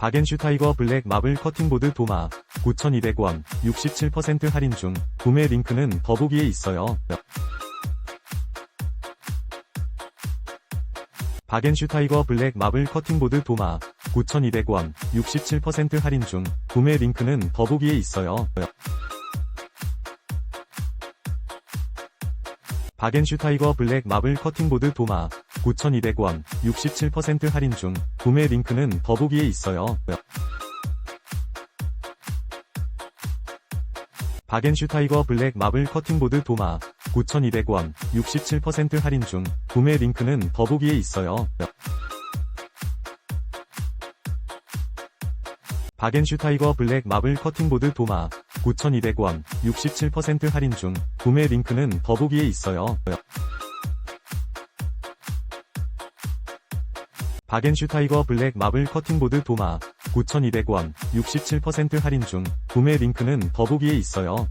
바겐슈 타이거 블랙 마블 커팅보드 도마 9,200원 67% 할인 중 구매 링크는 더보기에 있어요. 바겐슈 타이거 블랙 마블 커팅보드 도마 9,200원 67% 할인 중 구매 링크는 더보기에 있어요. 바겐슈 타이거 블랙 마블 커팅보드 도마 9,200원 67% 할인 중 구매 링크는 더보기에 있어요. 바겐슈 타이거 블랙 마블 커팅보드 도마 9,200원 67% 할인 중 구매 링크는 더보기에 있어요. 바겐슈 타이거 블랙 마블 커팅보드 도마 9,200원 67% 할인 중 구매 링크는 더보기에 있어요. 바겐슈 타이거 블랙 마블 커팅보드 도마 9,200원 67% 할인 중 구매 링크는 더보기에 있어요.